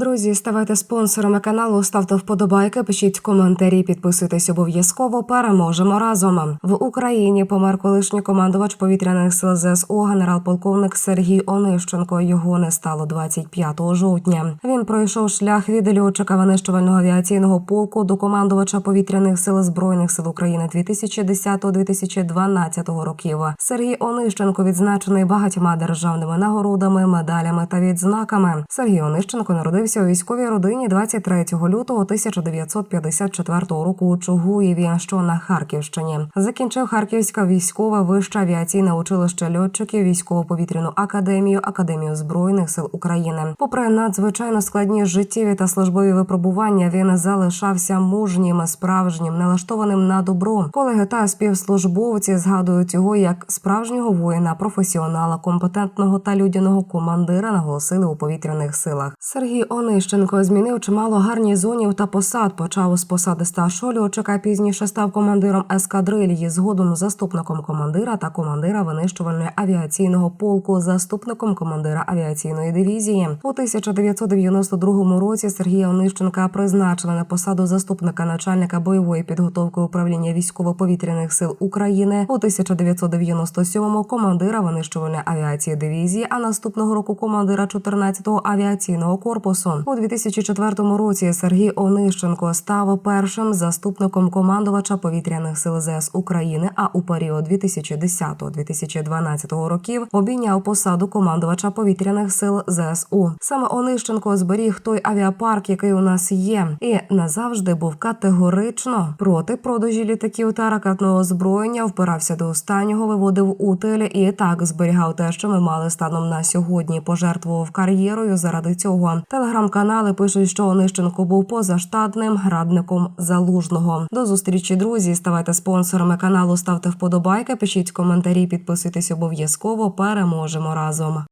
Друзі, ставайте спонсорами каналу, ставте вподобайки, пишіть коментарі, підписуйтесь обов'язково. Переможемо разом. В Україні помер колишній командувач повітряних сил ЗСУ, генерал-полковник Сергій Онищенко. Його не стало 25 жовтня. Він пройшов шлях від льотчика винищувального авіаційного полку до командувача повітряних сил збройних сил України 2010-2012 років. Сергій Онищенко відзначений багатьма державними нагородами, медалями та відзнаками. Сергій Онищенко народився у військовій родині 23 лютого 1954 року у Чугуєві, що на Харківщині. Закінчив Харківське військове вище авіаційне училище льотчиків, військово-повітряну академію, академію збройних сил України. Попри надзвичайно складні життєві та службові випробування, він залишався мужнім, справжнім, налаштованим на добро. Колеги та співслужбовці згадують його як справжнього воїна, професіонала, компетентного та людяного командира, наголосили у повітряних силах. Сергій Онищенко змінив чимало гарнізонів та посад. Почав з посади старшого льотчика, пізніше став командиром ескадрильї, згодом заступником командира та командира винищувальної авіаційного полку, заступником командира авіаційної дивізії. У 1992 році Сергія Онищенка призначили на посаду заступника начальника бойової підготовки управління військово-повітряних сил України. У 1997-му командира винищувальної авіації дивізії, а наступного року командира 14-го авіаційного корпусу. У 2004 році Сергій Онищенко став першим заступником командувача повітряних сил ЗС України. А у період 2010-2012 років обійняв посаду командувача повітряних сил ЗСУ. Саме Онищенко зберіг той авіапарк, який у нас є, і назавжди був категорично проти продажі літаків та ракетного озброєння. Впирався до останнього, виводив утиль і так зберігав те, що ми мали станом на сьогодні. Пожертвував кар'єрою заради цього. Телеграм-канали пишуть, що Онищенко був позаштатним радником залужного. До зустрічі, друзі. Ставайте спонсорами каналу, ставте вподобайки, пишіть коментарі, підписуйтесь обов'язково. Переможемо разом.